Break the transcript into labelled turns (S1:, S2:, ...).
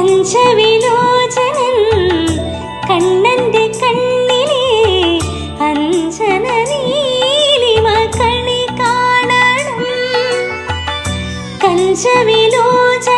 S1: പഞ്ചവിലോചനൻ കണ്ണന്റെ കണ്ണിലെ അഞ്ജന നീലിമ കണി കാണണം. കഞ്ചവിലോചന